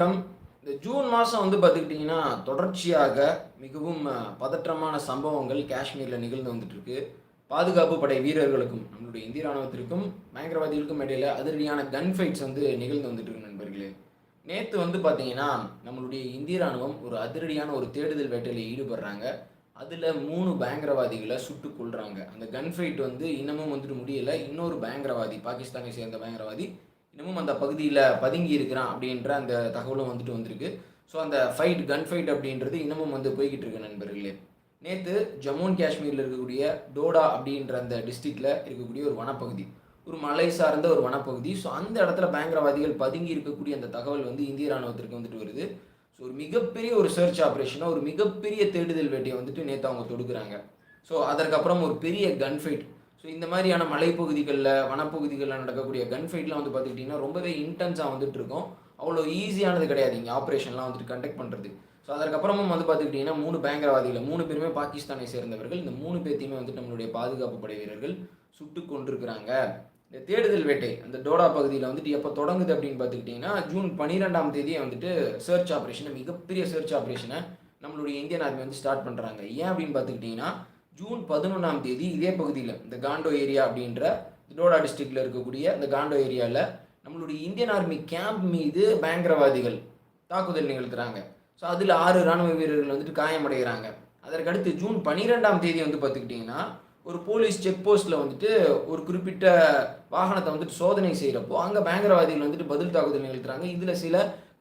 வணக்கம். இந்த ஜூன் மாதம் வந்து பார்த்துக்கிட்டிங்கன்னா தொடர்ச்சியாக மிகவும் பதற்றமான சம்பவங்கள் காஷ்மீரில் நிகழ்ந்து வந்துட்டுருக்கு. பாதுகாப்பு படை வீரர்களுக்கும் நம்மளுடைய இந்திய ராணுவத்திற்கும் பயங்கரவாதிகளுக்கும் இடையில் அதிரடியான கன் ஃபைட்ஸ் வந்து நிகழ்ந்து வந்துட்டு இருக்கு நண்பர்களே. நேற்று வந்து பார்த்தீங்கன்னா நம்மளுடைய இந்திய ராணுவம் ஒரு அதிரடியான ஒரு தேடுதல் வேட்டையில் ஈடுபடுறாங்க. அதில் மூணு பயங்கரவாதிகளை சுட்டு கொள்கிறாங்க அந்த கன் ஃபைட் வந்து இன்னமும் வந்துட்டு முடியலை. இன்னொரு பயங்கரவாதி பாகிஸ்தானை சேர்ந்த பயங்கரவாதி இன்னமும் அந்த பகுதியில் பதுங்கி இருக்கிறான் அப்படின்ற அந்த தகவலும் வந்துட்டு வந்திருக்கு. ஸோ அந்த ஃபைட் கன் ஃபைட் அப்படின்றது இன்னமும் வந்து போய்கிட்டு இருக்கு நண்பர்களே. நேற்று ஜம்மு அண்ட் காஷ்மீரில் இருக்கக்கூடிய டோடா அப்படின்ற அந்த டிஸ்ட்ரிக்டில் இருக்கக்கூடிய ஒரு வனப்பகுதி. ஒரு மலை சார்ந்த ஒரு வனப்பகுதி. ஸோ அந்த இடத்துல பயங்கரவாதிகள் பதுங்கி இருக்கக்கூடிய அந்த தகவல் வந்து இந்திய ராணுவத்திற்கு வந்துட்டு வருது. ஸோ ஒரு மிகப்பெரிய ஒரு சர்ச் ஆப்ரேஷனாக ஒரு மிகப்பெரிய தேடுதல் வேட்டையை வந்துட்டு நேற்று அவங்க தொடுக்குறாங்க. ஸோ அதற்கப்புறம் ஒரு பெரிய கன் ஃபைட் ஸோ இந்த மாதிரியான மலைப்பகுதிகளில் வனப்பகுதிகளில் நடக்கக்கூடிய கன் ஃபைட்லாம் வந்து பார்த்துக்கிட்டிங்கன்னா ரொம்பவே இன்டென்ஸாக வந்துட்டு இருக்கும். அவ்வளோ ஈஸியானது கிடையாது. இங்கே ஆப்ரேஷன்லாம் வந்துட்டு கண்டக்ட் பண்ணுறது ஸோ அதற்கப்புறமும் வந்து பார்த்துக்கிட்டிங்கன்னா மூணு பயங்கரவாதிகள் மூணு பேருமே பாகிஸ்தானை சேர்ந்தவர்கள். இந்த மூணு பேர்த்தையுமே வந்துட்டு நம்மளுடைய பாதுகாப்பு படை வீரர்கள் சுட்டு கொண்டிருக்கிறாங்க இந்த தேடுதல் வேட்டை அந்த டோடா பகுதியில் வந்துட்டு எப்போ தொடங்குது அப்படின்னு பார்த்துக்கிட்டிங்கன்னா ஜூன் பன்னிரெண்டாம் தேதியே வந்துட்டு சர்ச் ஆப்ரேஷனை மிகப்பெரிய சர்ச் ஆப்ரேஷனை நம்மளுடைய இந்தியன் ஆர்மி வந்து ஸ்டார்ட் பண்ணுறாங்க ஏன் அப்படின்னு பார்த்துக்கிட்டிங்கன்னா ஜூன் பதினொன்றாம் தேதி இதே பகுதியில் இந்த காண்டோ ஏரியா அப்படின்ற டோடா டிஸ்ட்ரிக்டில் இருக்கக்கூடிய இந்த காண்டோ ஏரியாவில் நம்மளுடைய இந்தியன் ஆர்மி கேம்ப் மீது பயங்கரவாதிகள் தாக்குதல் நிகழ்த்துறாங்க. ஸோ அதில் ஆறு ராணுவ வீரர்கள் வந்துட்டு காயமடைகிறாங்க. அதற்கடுத்து ஜூன் பன்னிரெண்டாம் தேதி வந்து பார்த்துக்கிட்டிங்கன்னா ஒரு போலீஸ் செக் போஸ்ட்டில் வந்துட்டு ஒரு குறிப்பிட்ட வாகனத்தை வந்துட்டு சோதனை செய்கிறப்போ அங்கே பயங்கரவாதிகள் வந்துட்டு பதில் தாக்குதல் நிகழ்த்துறாங்க. இதில் சில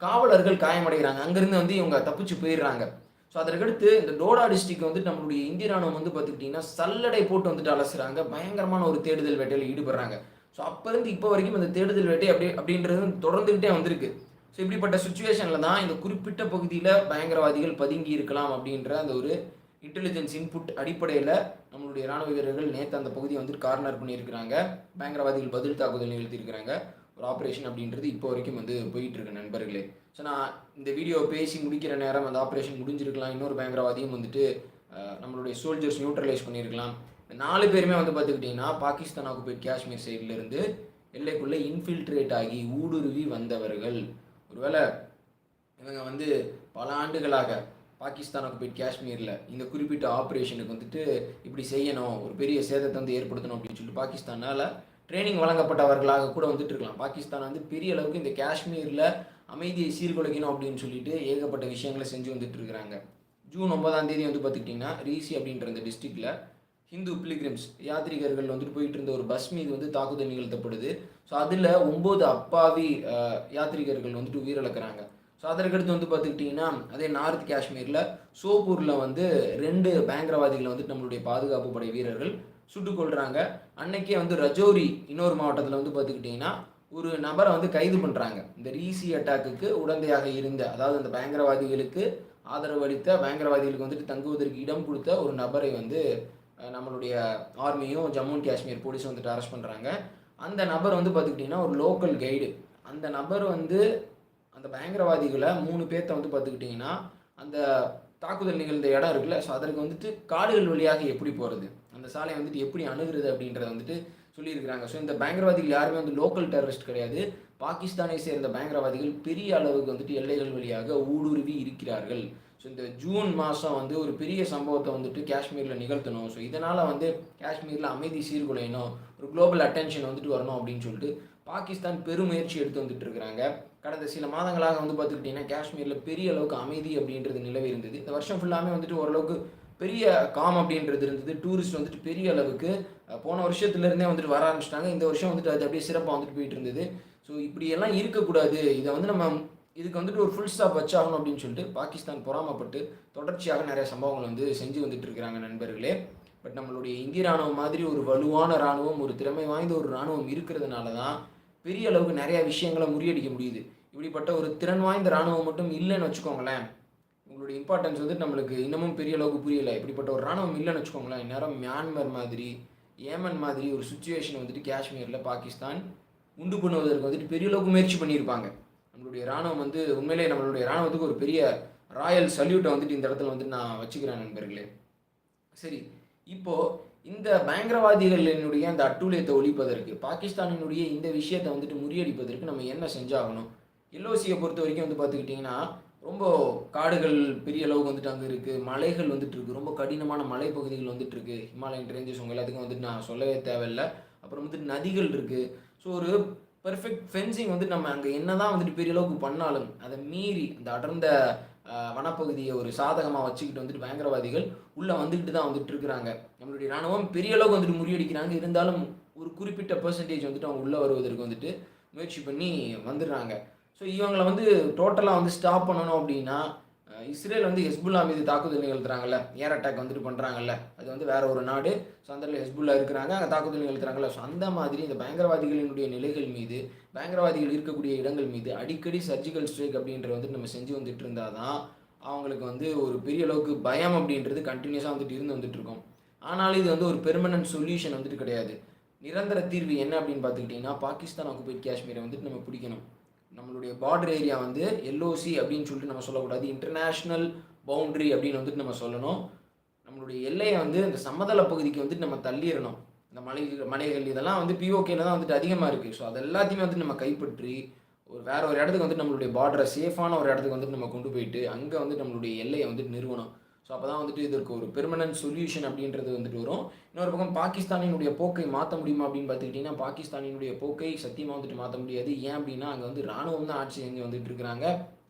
காவலர்கள் காயமடைகிறாங்க. அங்கேருந்து வந்து இவங்க தப்பிச்சு போயிடுறாங்க. ஸோ அதற்கடுத்து இந்த டோடா டிஸ்ட்ரிக்ட் வந்துட்டு நம்மளுடைய இந்திய ராணுவம் வந்து பார்த்துக்கிட்டிங்கன்னா சல்லடை போட்டு வந்துட்டு அலசுறாங்க. பயங்கரமான ஒரு தேடுதல் வேட்டையில் ஈடுபடுறாங்க. ஸோ அப்போருந்து இப்போ வரைக்கும் இந்த தேடுதல் வேட்டை அப்படி அப்படின்றது தொடர்ந்துக்கிட்டே வந்திருக்கு. ஸோ இப்படிப்பட்ட சுச்சுவேஷனில் தான் இந்த குறிப்பிட்ட பகுதியில் பயங்கரவாதிகள் பதுங்கி இருக்கலாம் அப்படின்ற அந்த ஒரு இன்டெலிஜென்ஸ் இன்புட் அடிப்படையில் நம்மளுடைய ராணுவ வீரர்கள் நேற்று அந்த பகுதியை வந்துட்டு கார்னர் பண்ணியிருக்கிறாங்க. பயங்கரவாதிகள் பதில் தாக்குதல் நிகழ்த்தியிருக்கிறாங்க. ஒரு ஆப்ரேஷன் அப்படின்றது இப்போ வரைக்கும் வந்து போயிட்டுருக்கு நண்பர்களே. ஸோ நான் இந்த வீடியோ பேசி முடிக்கிற நேரம் அந்த ஆப்ரேஷன் முடிஞ்சிருக்கலாம். இன்னொரு பயங்கரவாதியும் வந்துட்டு நம்மளுடைய சோல்ஜர்ஸ் நியூட்ரலைஸ் பண்ணியிருக்கலாம் இந்த நாலு பேருமே வந்து பார்த்துக்கிட்டிங்கன்னா பாகிஸ்தான் ஆக்குபைட் காஷ்மீர் சைட்லேருந்து எல்லைக்குள்ளே இன்ஃபில்ட்ரேட் ஆகி ஊடுருவி வந்தவர்கள். ஒருவேளை இவங்க வந்து பல ஆண்டுகளாக பாகிஸ்தானுக்கு போயிட்டு காஷ்மீரில் இந்த குறிப்பிட்ட ஆப்ரேஷனுக்கு வந்துட்டு இப்படி செய்யணும் ஒரு பெரிய சேதத்தை வந்து ஏற்படுத்தணும் அப்படின்னு சொல்லிட்டு பாகிஸ்தானால் ட்ரைனிங் வழங்கப்பட்டவர்களாக கூட வந்துட்டு இருக்கலாம் பாகிஸ்தான் வந்து பெரிய அளவுக்கு இந்த காஷ்மீரில் அமைதியை சீர்குலைக்கணும் அப்படின்னு சொல்லிட்டு ஏகப்பட்ட விஷயங்களை செஞ்சு வந்துட்டு இருக்கிறாங்க ஜூன் ஒன்பதாம் தேதி வந்து பார்த்துக்கிட்டிங்கன்னா ரீசி அப்படின்ற அந்த டிஸ்ட்ரிக்டில் ஹிந்து பிலிகிரிம்ஸ் யாத்ரிகர்கள் வந்துட்டு போயிட்டு இருந்த ஒரு பஸ் மீது வந்து தாக்குதல் நிகழ்த்தப்படுது. ஸோ அதில் ஒம்பது அப்பாவி யாத்ரிகர்கள் வந்துட்டு உயிரிழக்கிறாங்க. ஸோ அதற்கடுத்து வந்து பார்த்துக்கிட்டிங்கன்னா அதே நார்த் காஷ்மீரில் சோப்பூரில் வந்து ரெண்டு பயங்கரவாதிகளை வந்துட்டு நம்மளுடைய பாதுகாப்பு படை வீரர்கள் சுட்டுக் கொள்கிறாங்க அன்னைக்கே வந்து ரஜோரி இன்னொரு மாவட்டத்தில் வந்து பார்த்துக்கிட்டிங்கன்னா ஒரு நபரை வந்து கைது பண்ணுறாங்க இந்த ரீசி அட்டாக்குக்கு உடந்தையாக இருந்த அதாவது அந்த பயங்கரவாதிகளுக்கு ஆதரவு அளித்த பயங்கரவாதிகளுக்கு வந்துட்டு தங்குவதற்கு இடம் கொடுத்த ஒரு நபரை வந்து நம்மளுடைய ஆர்மியும் ஜம்மு அண்ட் காஷ்மீர் போலீஸும் வந்துட்டு அரெஸ்ட் பண்ணுறாங்க அந்த நபர் வந்து பார்த்துக்கிட்டிங்கன்னா ஒரு லோக்கல் கைடு அந்த நபர் வந்து அந்த பயங்கரவாதிகளை மூணு பேர்த்த வந்து பார்த்துக்கிட்டிங்கன்னா அந்த தாக்குதல் நிகழ்ந்த இடம் இருக்குல்ல ஸோ அதற்கு வந்துட்டு காடுகள் வழியாக எப்படி போகிறது அந்த சாலையை வந்துட்டு எப்படி அணுகிறது அப்படின்றத வந்துட்டு சொல்லியிருக்கிறாங்க. ஸோ இந்த பயங்கரவாதிகள் யாருமே வந்து லோக்கல் டெரரிஸ்ட் கிடையாது. பாகிஸ்தானை சேர்ந்த பயங்கரவாதிகள் பெரிய அளவுக்கு வந்துட்டு எல்லைகள் வழியாக ஊடுருவி இருக்கிறார்கள். ஸோ இந்த ஜூன் மாதம் வந்து ஒரு பெரிய சம்பவத்தை வந்துட்டு காஷ்மீரில் நிகழ்த்தணும். ஸோ இதனால் வந்து காஷ்மீரில் அமைதி சீர்குலையணும். ஒரு குளோபல் அட்டென்ஷன் வந்துட்டு வரணும் அப்படின்னு சொல்லிட்டு பாகிஸ்தான் பெருமுயற்சி எடுத்து வந்துட்டு இருக்கிறாங்க. கடந்த சில மாதங்களாக வந்து பார்த்துக்கிட்டிங்கன்னா காஷ்மீரில் பெரிய அளவுக்கு அமைதி அப்படின்றது நிலவி இருந்தது. இந்த வருஷம் ஃபுல்லாமே வந்துட்டு ஓரளவுக்கு பெரிய காம் அப்படின்றது இருந்தது. டூரிஸ்ட் வந்துட்டு பெரிய அளவுக்கு போன வருஷத்துலேருந்தே வந்துட்டு வர ஆரம்பிச்சிட்டாங்க. இந்த வருஷம் வந்துட்டு அது அப்படியே சிறப்பாக வந்துட்டு போயிட்டு இருந்தது. ஸோ இப்படியெல்லாம் இருக்கக்கூடாது. இதை வந்து நம்ம இதுக்கு வந்துட்டு ஒரு ஃபுல் ஸ்டாப் வச்சாகணும் அப்படின்னு சொல்லிட்டு பாகிஸ்தான் பொறாமப்பட்டு தொடர்ச்சியாக நிறைய சம்பவங்கள் வந்து செஞ்சு வந்துட்டு இருக்கிறாங்க நண்பர்களே. பட் நம்மளுடைய இந்திய ராணுவம் மாதிரி ஒரு வலுவான ராணுவம் ஒரு திறமை வாய்ந்த ஒரு ராணுவம் இருக்கிறதுனால தான் பெரிய அளவுக்கு நிறையா விஷயங்களை முறியடிக்க முடியுது. இப்படிப்பட்ட ஒரு திறன் வாய்ந்த ராணுவம் மட்டும் இல்லைன்னு வச்சுக்கோங்களேன். உங்களுடைய இம்பார்ட்டன்ஸ் வந்து நம்மளுக்கு இன்னமும் பெரிய அளவுக்கு புரியலை. இப்படிப்பட்ட ஒரு ராணுவம் இல்லைன்னு வச்சுக்கோங்களேன். நேரம் மியான்மர் மாதிரி ஏமன் மாதிரி ஒரு சுச்சுவேஷன் வந்துட்டு காஷ்மீரில் பாகிஸ்தான் உண்டு பண்ணுவதற்கு வந்துட்டு பெரிய அளவுக்கு முயற்சி பண்ணியிருப்பாங்க. நம்மளுடைய ராணுவம் வந்து உண்மையிலே நம்மளுடைய இராணுவத்துக்கு ஒரு பெரிய ராயல் சல்யூட்டை வந்துட்டு இந்த இடத்துல வந்துட்டு நான் வச்சுக்கிறேன் நண்பர்களே. சரி இப்போ இந்த பயங்கரவாதிகளினுடைய அந்த அட்டூழியத்தை ஒழிப்பதற்கு பாகிஸ்தானினுடைய இந்த விஷயத்தை வந்துட்டு முறியடிப்பதற்கு நம்ம என்ன செஞ்சாகணும்? எல்ஓசியை பொறுத்த வரைக்கும் வந்து பார்த்துக்கிட்டிங்கன்னா ரொம்ப காடுகள் பெரிய அளவுக்கு வந்துட்டு அங்கே இருக்குது மலைகள் வந்துட்டு இருக்கு. ரொம்ப கடினமான மலைப்பகுதிகள் வந்துட்டு இருக்கு. ஹிமாலயன் ரேஞ்சஸ் உங்கள் எல்லாத்துக்கும் வந்துட்டு நான் சொல்லவே தேவையில்லை. அப்புறம் வந்துட்டு நதிகள் இருக்குது ஸோ ஒரு பெர்ஃபெக்ட் ஃபென்சிங் வந்துட்டு நம்ம அங்கே என்னதான் வந்துட்டு பெரிய அளவுக்கு பண்ணாலும் அதை மீறி அந்த அடர்ந்த வனப்பகுதியை ஒரு சாதகமாக வச்சுக்கிட்டு வந்துட்டு பயங்கரவாதிகள் உள்ளே வந்துக்கிட்டு தான் வந்துட்டு இருக்கிறாங்க. நம்மளுடைய ராணுவம் பெரிய அளவுக்கு வந்துட்டு முறியடிக்கிறாங்க. இருந்தாலும் ஒரு குறிப்பிட்ட பர்சன்டேஜ் வந்துட்டு அவங்க உள்ளே வருவதற்கு வந்துட்டு முயற்சி பண்ணி வந்துடுறாங்க. ஸோ இவங்களை வந்து டோட்டலாக வந்து ஸ்டாப் பண்ணணும் அப்படின்னா இஸ்ரேல் வந்து ஹெஸ்புல்லா மீது தாக்குதல் நிகழ்த்துறாங்கல்ல ஏர் அட்டாக் வந்துட்டு பண்ணுறாங்கல்ல அது வந்து வேற ஒரு நாடு. ஸோ அந்த ஹெஸ்புல்லா இருக்கிறாங்க அங்கே தாக்குதல் நிகழ்த்துறாங்கல்ல. ஸோ அந்த மாதிரி இந்த பயங்கரவாதிகளினுடைய நிலைகள் மீது பயங்கரவாதிகள் இருக்கக்கூடிய இடங்கள் மீது அடிக்கடி சர்ஜிக்கல் ஸ்ட்ரைக் அப்படின்றத வந்து நம்ம செஞ்சு வந்துட்டு இருந்தால் தான் அவங்களுக்கு வந்து ஒரு பெரிய அளவுக்கு பயம் அப்படின்றது கண்டினியூஸாக வந்துட்டு இருந்து வந்துட்டு இருக்கோம். ஆனாலும் இது வந்து ஒரு பெர்மனன்ட் சொல்யூஷன் வந்துட்டு கிடையாது. நிரந்தர தீர்வு என்ன அப்படின்னு பார்த்துக்கிட்டிங்கன்னா பாகிஸ்தான் ஆக்குபைட் காஷ்மீரை வந்துட்டு நம்ம பிடிக்கணும். நம்மளுடைய பார்டர் ஏரியா வந்து எல்ஓசி அப்படின்னு சொல்லிட்டு நம்ம சொல்லக்கூடாது. இன்டர்நேஷ்னல் பவுண்ட்ரி அப்படின்னு வந்துட்டு நம்ம சொல்லணும். நம்மளுடைய எல்லையை வந்து இந்த சமதள பகுதிக்கு வந்துட்டு நம்ம தள்ளிடணும். இந்த மலை மலைகள் இதெல்லாம் வந்து பிஓகேல தான் வந்துட்டு அதிகமாக இருக்குது ஸோ அது எல்லாத்தையுமே வந்துட்டு நம்ம கைப்பற்றி ஒரு வேற ஒரு இடத்துக்கு வந்து நம்மளுடைய பார்டரை சேஃபான ஒரு இடத்துக்கு வந்துட்டு நம்ம கொண்டு போயிட்டு அங்கே வந்து நம்மளுடைய எல்லையை வந்துட்டு நிறுவனம் ஸோ அப்போ தான் வந்துட்டு இதற்கு ஒரு பெர்மனன்ட் சொல்யூஷன் அப்படின்றது வந்துட்டு வரும். இன்னொரு பக்கம் பாகிஸ்தானினுடைய போக்கை மாற்ற முடியுமா அப்படின்னு பார்த்துக்கிட்டிங்கன்னா பாகிஸ்தானினுடைய போக்கை சத்தியமாக வந்துட்டு மாற்ற முடியாது. ஏன் அப்படின்னா அங்கே வந்து ராணுவம் தான் ஆட்சி செஞ்சு வந்துட்டு இருக்கிறாங்க.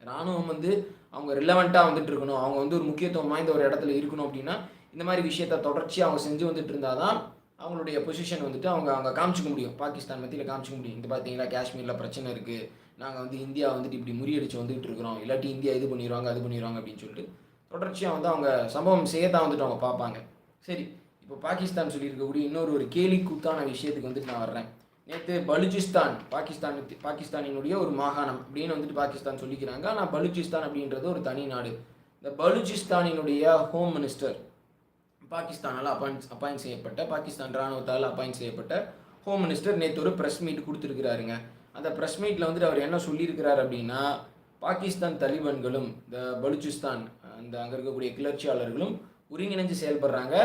ராணுவம் வந்து அவங்க ரிலவெண்ட்டாக வந்துட்டு இருக்கணும். அவங்க வந்து ஒரு முக்கியத்துவம் வாய்ந்த ஒரு இடத்துல இருக்கணும் அப்படின்னா இந்த மாதிரி விஷயத்த தொடர்ச்சியாக அவங்க செஞ்சு வந்துட்டு இருந்தால் தான் அவங்களுடைய பொசிஷன் வந்துட்டு அவங்க அங்கே காமிச்சிக்க முடியும். பாகிஸ்தான் மத்தியில் காமிச்சிக்க முடியும். இந்த பார்த்தீங்களா காஷ்மீரில் பிரச்சனை இருக்குது நாங்கள் வந்து இந்தியா வந்துட்டு இப்படி முறியடிச்சு வந்துட்டு இருக்கிறோம். இல்லாட்டி இந்தியா இது பண்ணிடுவாங்க அது பண்ணிடுவாங்க அப்படின்னு சொல்லிட்டு தொடர்ச்சியாக வந்து அவங்க சம்பவம் செய்யத்தான் வந்துட்டு அவங்க பார்ப்பாங்க. சரி இப்போ பாகிஸ்தான் சொல்லியிருக்கக்கூடிய இன்னொரு ஒரு கேலி கூத்தான விஷயத்துக்கு வந்துட்டு நான் வர்றேன். நேற்று பலுச்சிஸ்தான் பாகிஸ்தான் பாகிஸ்தானினுடைய ஒரு மாகாணம் அப்படின்னு வந்துட்டு பாகிஸ்தான் சொல்லிக்கிறாங்க. ஆனால் பலுச்சிஸ்தான் அப்படின்றது ஒரு தனி நாடு. இந்த பலுச்சிஸ்தானினுடைய ஹோம் மினிஸ்டர் பாகிஸ்தானால் அப்பாயின் அப்பாயின்ட் செய்யப்பட்ட பாகிஸ்தான் ராணுவத்தால் அப்பாயின் செய்யப்பட்ட ஹோம் மினிஸ்டர் நேற்று ஒரு ப்ரெஸ் மீட் கொடுத்துருக்கிறாருங்க. அந்த ப்ரெஸ் மீட்டில் வந்துட்டு அவர் என்ன சொல்லியிருக்கிறார் அப்படின்னா பாகிஸ்தான் தலிபான்களும் இந்த பலுச்சிஸ்தான் அந்த அங்கே இருக்கக்கூடிய கிளர்ச்சியாளர்களும் ஒருங்கிணைஞ்சு செயல்படுறாங்க.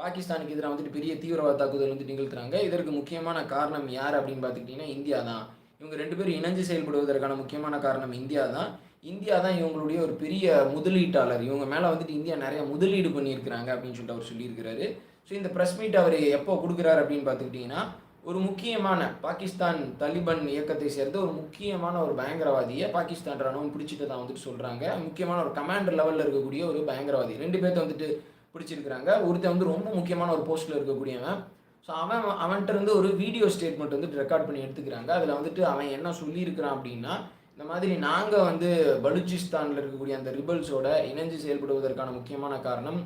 பாகிஸ்தானுக்கு எதிராக வந்துட்டு பெரிய தீவிரவாத தாக்குதல் வந்து நிகழ்த்துறாங்க. இதற்கு முக்கியமான காரணம் யார் அப்படின்னு பார்த்துக்கிட்டிங்கன்னா இந்தியா தான். இவங்க ரெண்டு பேரும் இணைஞ்சு செயல்படுவதற்கான முக்கியமான காரணம் இந்தியா தான். இந்தியா தான் இவங்களுடைய ஒரு பெரிய முதலீட்டாளர். இவங்க மேலே வந்துட்டு இந்தியா நிறைய முதலீடு பண்ணியிருக்கிறாங்க அப்படின்னு சொல்லிட்டு அவர் சொல்லியிருக்கிறாரு. ஸோ இந்த ப்ரெஸ் மீட் அவர் எப்போ கொடுக்குறாரு அப்படின்னு பார்த்துக்கிட்டிங்கன்னா ஒரு முக்கியமான பாகிஸ்தான் தலிபான் இயக்கத்தை சேர்ந்த ஒரு முக்கியமான ஒரு பயங்கரவாதியை பாகிஸ்தான் ராணுவம் பிடிச்சிட்டு தான் வந்துட்டு சொல்கிறாங்க முக்கியமான ஒரு கமாண்டர் லெவலில் இருக்கக்கூடிய ஒரு பயங்கரவாதி. ரெண்டு பேர்த்த வந்துட்டு பிடிச்சிருக்கிறாங்க. ஒருத்தன் வந்து ரொம்ப முக்கியமான ஒரு போஸ்ட்டில் இருக்கக்கூடியவன். ஸோ அவன் அவன்கிட்ட இருந்து ஒரு வீடியோ ஸ்டேட்மெண்ட் வந்துட்டு ரெக்கார்ட் பண்ணி எடுத்துக்கிறாங்க. அதில் வந்துட்டு அவன் என்ன சொல்லியிருக்கிறான் அப்படின்னா இந்த மாதிரி நாங்கள் வந்து பலுச்சிஸ்தானில் இருக்கக்கூடிய அந்த ரிபல்ஸோட இணைஞ்சு செயல்படுவதற்கான முக்கியமான காரணம்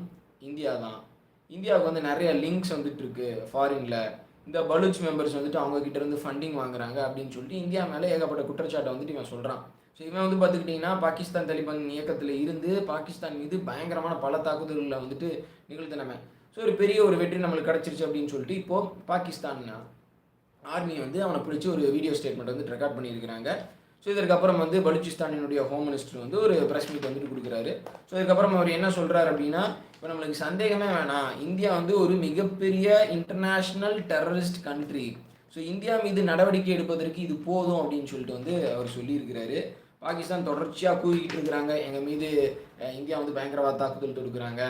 இந்தியா தான் இந்தியாவுக்கு வந்து நிறைய லிங்க்ஸ் வந்துட்டு இருக்கு ஃபாரின்ல இந்த பலூச் மெம்பர்ஸ் வந்துட்டு அவங்க கிட்ட இருந்து ஃபண்டிங் வாங்குறாங்க அப்படின்னு சொல்லிட்டு இந்தியா மேலே ஏகப்பட்ட குற்றச்சாட்டை வந்துட்டு இவன் சொல்கிறான் ஸோ இவன் வந்து பார்த்துக்கிட்டிங்கன்னா பாகிஸ்தான் தலிபான் இயக்கத்தில் இருந்து பாகிஸ்தான் மீது பயங்கரமான பல தாக்குதல்களை வந்துட்டு நிகழ்த்தினவன். ஸோ ஒரு பெரிய ஒரு வெற்றி நம்மளுக்கு கிடச்சிருச்சு அப்படின்னு சொல்லிட்டு இப்போது பாகிஸ்தான் ஆர்மி வந்து அவனை பிடிச்சி ஒரு வீடியோ ஸ்டேட்மெண்ட் வந்து ரெக்கார்ட் பண்ணியிருக்கிறாங்க. ஸோ இதற்கப்புறம் வந்து பலுச்சிஸ்தானினுடைய ஹோம் மினிஸ்டர் வந்து ஒரு ப்ரெஸ் மீட் வந்துட்டு கொடுக்குறாரு. ஸோ இதுக்கப்புறம் அவர் என்ன சொல்கிறார் அப்படின்னா இப்போ நம்மளுக்கு சந்தேகமே வேணாம். இந்தியா வந்து ஒரு மிகப்பெரிய international terrorist country so India மீது நடவடிக்கை எடுப்பதற்கு இது போதும் அப்படின்னு சொல்லிட்டு வந்து அவர் சொல்லியிருக்கிறாரு. பாகிஸ்தான் தொடர்ச்சியாக கூறிக்கிட்டு இருக்கிறாங்க. எங்கள் மீது இந்தியா வந்து பயங்கரவாத தாக்குதல் தொடுக்கிறாங்க.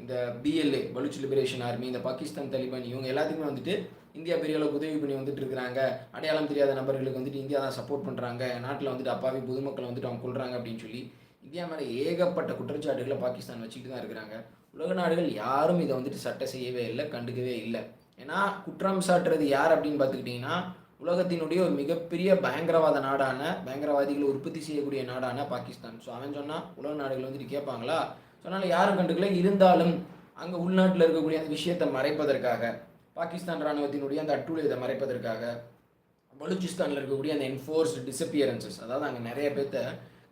இந்த பிஎல்ஏ பலுச் லிபரேஷன் ஆர்மி இந்த பாகிஸ்தான் தலிபான் இவங்க எல்லாத்துக்குமே வந்துட்டு இந்தியா பெரிய அளவுக்கு உதவி பண்ணி வந்துட்டு இருக்கிறாங்க. அடையாளம் தெரியாத நபர்களுக்கு வந்துட்டு இந்தியா தான் சப்போர்ட் பண்ணுறாங்க நாட்டில் வந்துட்டு அப்பாவி பொதுமக்களை வந்துட்டு அவங்க கொள்கிறாங்க அப்படின்னு சொல்லி இந்தியா மேலே ஏகப்பட்ட குற்றச்சாட்டுகளை பாகிஸ்தான் வச்சுக்கிட்டு தான் இருக்கிறாங்க. உலக நாடுகள் யாரும் இதை வந்துட்டு சட்டை செய்யவே இல்லை கண்டுக்கவே இல்லை. ஏன்னா குற்றம் சாட்டுறது யார் அப்படின்னு பார்த்துக்கிட்டிங்கன்னா உலகத்தினுடைய ஒரு மிகப்பெரிய பயங்கரவாத நாடான பயங்கரவாதிகளை உற்பத்தி செய்யக்கூடிய நாடான பாகிஸ்தான். ஸோ அவன் சொன்னால் உலக நாடுகள் வந்துட்டு கேட்பாங்களா? சொன்னாலும் யாரும் கண்டுக்கல. இருந்தாலும் அங்கே உள்நாட்டில் இருக்கக்கூடிய அந்த விஷயத்தை மறைப்பதற்காக பாகிஸ்தான் ராணுவத்தினுடைய அந்த அட்டூழியத்தை மறைப்பதற்காக பலூச்சிஸ்தானில் இருக்கக்கூடிய அந்த என்ஃபோர்ஸ் டிசப்பியரன்சஸ் அதாவது அங்கே நிறைய பேர்த்த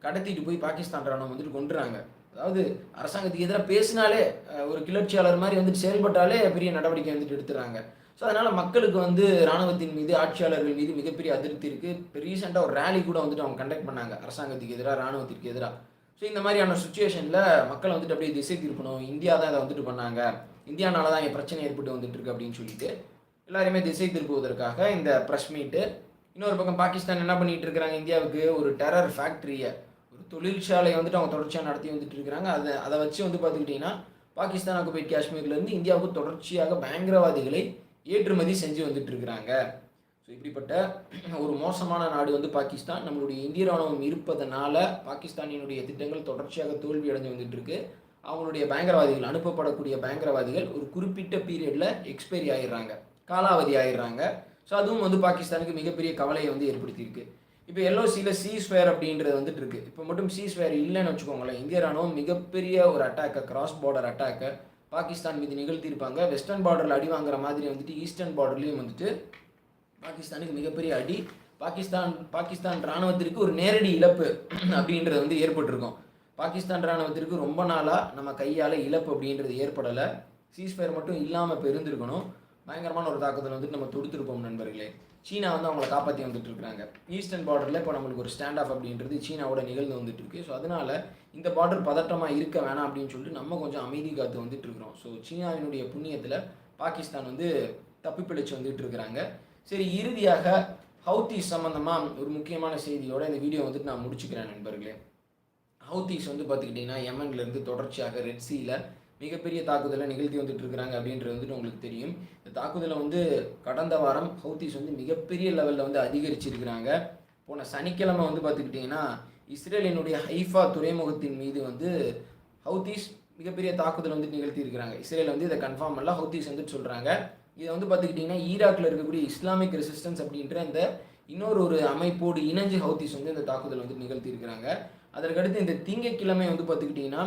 கடத்திட்டு போய் பாகிஸ்தான் ராணுவம் வந்துட்டு கொண்டுறாங்க அதாவது அரசாங்கத்துக்கு எதிராக பேசினாலே ஒரு கிளர்ச்சியாளர் மாதிரி வந்துட்டு செயல்பட்டாலே பெரிய நடவடிக்கை வந்துட்டு எடுத்துறாங்க ஸோ அதனால் மக்களுக்கு வந்து ராணுவத்தின் மீது ஆட்சியாளர்கள் மீது மிகப்பெரிய அதிருப்தி இருக்குது இப்போ ரீசெண்டாக ஒரு ரேலி கூட வந்துட்டு அவங்க கண்டக்ட் பண்ணாங்க. அரசாங்கத்துக்கு எதிராக ராணுவத்திற்கு எதிராக ஸோ இந்த மாதிரியான சுச்சுவேஷனில் மக்களை வந்துட்டு அப்படியே திசை திருப்பணும். இந்தியா தான் இதை வந்துட்டு பண்ணாங்க. இந்தியானால தான் என் பிரச்சனை ஏற்பட்டு வந்துட்டு இருக்கு அப்படின்னு சொல்லிட்டு எல்லாருமே திசை திருப்புவதற்காக இந்த ப்ரெஸ் மீட்டு இன்னொரு பக்கம் பாகிஸ்தான் என்ன பண்ணிட்டு இருக்கிறாங்க? இந்தியாவுக்கு ஒரு டெரர் ஃபேக்ட்ரியை ஒரு தொழிற்சாலையை வந்துட்டு அவங்க தொடர்ச்சியாக நடத்தி வந்துட்டு இருக்கிறாங்க. அதை அதை வச்சு வந்து பார்த்துக்கிட்டிங்கன்னா பாகிஸ்தான் ஆக்குபைட் காஷ்மீர்லேருந்து இந்தியாவுக்கு தொடர்ச்சியாக பயங்கரவாதிகளை ஏற்றுமதி செஞ்சு வந்துட்டு இருக்கிறாங்க ஸோ இப்படிப்பட்ட ஒரு மோசமான நாடு வந்து பாகிஸ்தான். நம்மளுடைய இந்திய ராணுவம் இருப்பதனால பாகிஸ்தானினுடைய திட்டங்கள் தொடர்ச்சியாக தோல்வி அடைஞ்சு வந்துட்டு இருக்கு அவங்களுடைய பயங்கரவாதிகள் அனுப்பப்படக்கூடிய பயங்கரவாதிகள் ஒரு குறிப்பிட்ட பீரியடில் எக்ஸ்பைரி ஆயிடுறாங்க. காலாவதி ஆயிடுறாங்க. ஸோ அதுவும் வந்து பாகிஸ்தானுக்கு மிகப்பெரிய கவலையை வந்து ஏற்படுத்தியிருக்கு. இப்போ எல்ஓசியில் சீஸ்வேர் அப்படின்றது வந்துட்டு இருக்கு இப்போ மட்டும் சீஸ்வேர் இல்லைன்னு வச்சுக்கோங்களேன். இந்திய ராணுவம் மிகப்பெரிய ஒரு அட்டாக்கை கிராஸ் பார்டர் அட்டாக்கை பாகிஸ்தான் மீது நிகழ்த்தியிருப்பாங்க. வெஸ்டர்ன் பார்டரில் அடி வாங்குற மாதிரி வந்துட்டு ஈஸ்டர்ன் பார்டர்லேயும் வந்துட்டு பாகிஸ்தானுக்கு மிகப்பெரிய அடி. பாகிஸ்தான் பாகிஸ்தான் இராணுவத்திற்கு ஒரு நேரடி இழப்பு அப்படின்றது வந்து ஏற்பட்டிருக்கும். பாகிஸ்தான் இராணுவத்திற்கு ரொம்ப நாளாக நம்ம கையால் இழப்பு அப்படின்றது ஏற்படலை. சீஸ்ஃபயர் மட்டும் இல்லாமல் இப்போ இருந்திருக்கணும். பயங்கரமான ஒரு தாக்குதல் வந்துட்டு நம்ம தொடுத்திருப்போம் நண்பர்களே. சீனா வந்து அவங்கள காப்பாற்றி வந்துட்டு இருக்காங்க ஈஸ்டர்ன் பார்டரில் இப்போ நம்மளுக்கு ஒரு ஸ்டாண்ட் ஆஃப் அப்படின்றது சீனாவோட நிகழ்ந்து வந்துட்டு இருக்கு ஸோ அதனால இந்த பார்டர் பதட்டமாக இருக்க வேணாம் அப்படின்னு சொல்லிட்டு நம்ம கொஞ்சம் அமைதி காத்து வந்துட்டு இருக்கிறோம் ஸோ சீனாவினுடைய புண்ணியத்தில் பாகிஸ்தான் வந்து தப்பிப்பிழைச்சு வந்துட்டு இருக்கிறாங்க சரி இறுதியாக ஹவுத்தீஸ் சம்மந்தமாக ஒரு முக்கியமான செய்தியோட இந்த வீடியோ வந்துட்டு நான் முடிச்சுக்கிறேன் நண்பர்களே. ஹவுத்தீஸ் வந்து பார்த்துக்கிட்டிங்கன்னா யமன்லேருந்து தொடர்ச்சியாக ரெட் சீல மிகப்பெரிய தாக்குதலை நிகழ்த்தி வந்துட்டு இருக்கிறாங்க அப்படின்றது வந்துட்டு உங்களுக்கு தெரியும். இந்த தாக்குதலை வந்து கடந்த வாரம் ஹவுத்திஸ் வந்து மிகப்பெரிய லெவலில் வந்து அதிகரிச்சிருக்கிறாங்க. போன சனிக்கிழமை வந்து பார்த்துக்கிட்டிங்கன்னா இஸ்ரேலினுடைய ஹைஃபா துறைமுகத்தின் மீது வந்து ஹவுத்தீஸ் மிகப்பெரிய தாக்குதல் வந்து நிகழ்த்தி இருக்கிறாங்க இஸ்ரேல் வந்து இதை கன்ஃபார்ம் பண்ணல ஹவுத்தீஸ் வந்துட்டு சொல்கிறாங்க இதை வந்து பார்த்துக்கிட்டிங்கன்னா ஈராக்கில் இருக்கக்கூடிய இஸ்லாமிக் ரெசிஸ்டன்ஸ் அப்படின்ற இந்த இன்னொரு ஒரு அமைப்போடு இணைஞ்சு ஹவுத்தீஸ் வந்து இந்த தாக்குதல் வந்து நிகழ்த்தி இருக்கிறாங்க அதற்கடுத்து இந்த திங்கட்கிழமை வந்து பார்த்துக்கிட்டிங்கன்னா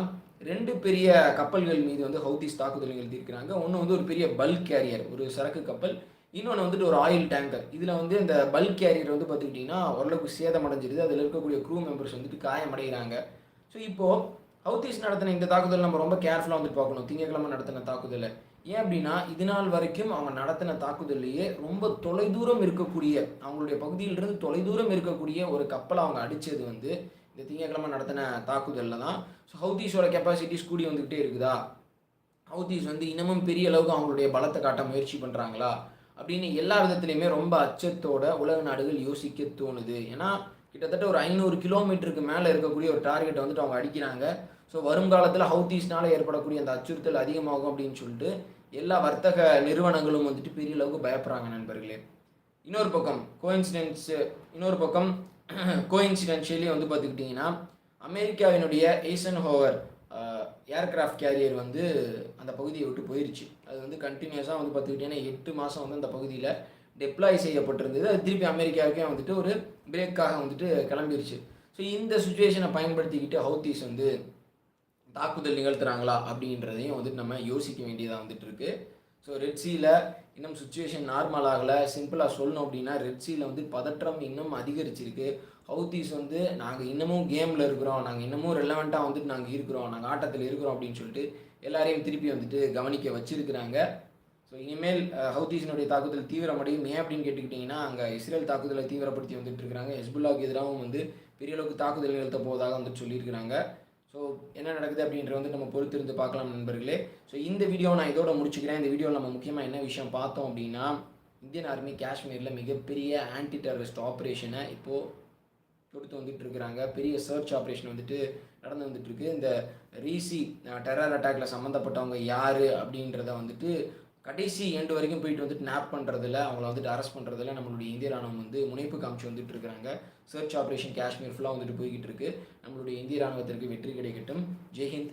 ரெண்டு பெரிய கப்பல்கள் மீது வந்து ஹவுதிஸ் தாக்குதல் நிகழ்த்தியிருக்கிறாங்க ஒன்று வந்து ஒரு பெரிய பல்க் கேரியர் ஒரு சரக்கு கப்பல். இன்னொன்று வந்துட்டு ஒரு ஆயில் டேங்கர் இதில் வந்து இந்த பல்க் கேரியர் வந்து பார்த்துக்கிட்டிங்கன்னா ஓரளவுக்கு சேதமடைஞ்சிருது. அதில் இருக்கக்கூடிய க்ரூ மெம்பர்ஸ் வந்துட்டு காயமடைகிறாங்க. ஸோ இப்போது ஹவுதீஸ் நடத்தின இந்த தாக்குதல் நம்ம ரொம்ப கேர்ஃபுல்லாக வந்துட்டு பார்க்கணும். திங்கக்கிழமை நடத்தின தாக்குதலை. ஏன் அப்படின்னா இது நாள் வரைக்கும் அவங்க நடத்தின தாக்குதல்லையே ரொம்ப தொலைதூரம் இருக்கக்கூடிய அவங்களுடைய பகுதியிலிருந்து தொலைதூரம் இருக்கக்கூடிய ஒரு கப்பலை அவங்க அடித்தது வந்து இந்த திங்கட்கிழமை நடத்தின தாக்குதலில் தான். ஸோ ஹவுதீஸோட கெப்பாசிட்டிஸ் கூடி வந்துக்கிட்டே இருக்குதா? ஹவுதீஸ் வந்து இன்னமும் பெரிய அளவுக்கு அவங்களுடைய பலத்தை காட்ட முயற்சி பண்ணுறாங்களா அப்படின்னு எல்லா விதத்துலையுமே ரொம்ப அச்சத்தோட உலக நாடுகள் யோசிக்க தோணுது. ஏன்னா கிட்டத்தட்ட ஒரு ஐநூறு கிலோமீட்டருக்கு மேலே இருக்கக்கூடிய ஒரு டார்கெட்டை வந்துட்டு அவங்க அடிக்கிறாங்க. ஸோ வருங்காலத்தில் ஹவுதீஸ்னால் ஏற்படக்கூடிய அந்த அச்சுறுத்தல் அதிகமாகும் அப்படின்னு சொல்லிட்டு எல்லா வர்த்தக நிறுவனங்களும் வந்துட்டு பெரிய அளவுக்கு பயப்படுறாங்க நண்பர்களே. இன்னொரு பக்கம் கோயின்சிடென்ஸ் இன்னொரு பக்கம் கோயின்சிடென்ஷியலி வந்து பார்த்துக்கிட்டிங்கன்னா அமெரிக்காவினுடைய ஏசன் ஹோவர் ஏர்கிராஃப்ட் கேரியர் வந்து அந்த பகுதியை விட்டு போயிடுச்சு அது வந்து கண்டினியூஸாக வந்து பார்த்துக்கிட்டிங்கன்னா எட்டு மாதம் வந்து அந்த பகுதியில் டெப்ளாய் செய்யப்பட்டிருந்தது. அது திருப்பி அமெரிக்காவுக்கே வந்துட்டு ஒரு பிரேக்காக வந்துட்டு கிளம்பிருச்சு. ஸோ இந்த சுச்சுவேஷனை பயன்படுத்திக்கிட்டு ஹவுத்தீஸ் வந்து தாக்குதல் நிகழ்த்துறாங்களா அப்படின்றதையும் வந்துட்டு நம்ம யோசிக்க வேண்டியதாக வந்துட்டு இருக்குது ஸோ ரெட்சியில் இன்னும் சுச்சுவேஷன் நார்மல் ஆகலை. சிம்பிளாக சொல்லணும் அப்படின்னா ரெட்சியில் வந்து பதற்றம் இன்னும் அதிகரிச்சிருக்கு. ஹவுத்தீஸ் வந்து நாங்கள் இன்னமும் கேமில் இருக்கிறோம். நாங்கள் இன்னமும் ரெலவெண்ட்டாக வந்துட்டு நாங்கள் இருக்கிறோம். நாங்கள் ஆட்டத்தில் இருக்கிறோம் அப்படின்னு சொல்லிட்டு எல்லாரையும் திருப்பி வந்துட்டு கவனிக்க வச்சிருக்கிறாங்க. ஸோ இனிமேல் அஹ், ஹவுத்தீஸினுடைய தாக்குதல் தீவிரமடையும். ஏன் அப்படின்னு கேட்டுக்கிட்டிங்கன்னா அங்கே இஸ்ரேல் தாக்குதலை தீவிரப்படுத்தி வந்துட்டு இருக்கிறாங்க. ஹெஸ்புல்லாவுக்கு எதிராகவும் வந்து பெரிய அளவுக்கு தாக்குதல் நிகழ்த்த போவதாக வந்துட்டு சொல்லியிருக்கிறாங்க. ஸோ என்ன நடக்குது அப்படின்றத வந்து நம்ம பொறுத்திருந்து பார்க்கலாம் நண்பர்களே. ஸோ இந்த வீடியோ நான் இதோட முடிச்சுக்கிறேன். இந்த வீடியோவில் நம்ம முக்கியமாக என்ன விஷயம் பார்த்தோம் அப்படின்னா இந்தியன் ஆர்மி காஷ்மீரில் மிகப்பெரிய ஆன்டி டெரரிஸ்ட் ஆப்ரேஷனை இப்போது கொடுத்து வந்துட்டு இருக்கிறாங்க பெரிய சர்ச் ஆப்ரேஷன் வந்துட்டு நடந்து வந்துட்டுருக்கு. இந்த ரீசி டெரர் அட்டாக்ல சம்மந்தப்பட்டவங்க யார் அப்படின்றத வந்துட்டு கடைசி எண்டு வரைக்கும் போயிட்டு வந்துட்டு நேப் பண்ணுறதுல அவங்கள வந்துட்டு அரெஸ்ட் பண்ணுறதுல நம்மளுடைய இந்திய ராணுவம் வந்து முனைப்பு காமிச்சு வந்துட்டு இருக்கிறாங்க சர்ச் ஆப்ரேஷன் காஷ்மீர் ஃபுல்லாக வந்துட்டு போய்கிட்டு இருக்கு. நம்மளுடைய இந்திய ராணுவத்திற்கு வெற்றி கிடைக்கட்டும். ஜெய்ஹிந்த்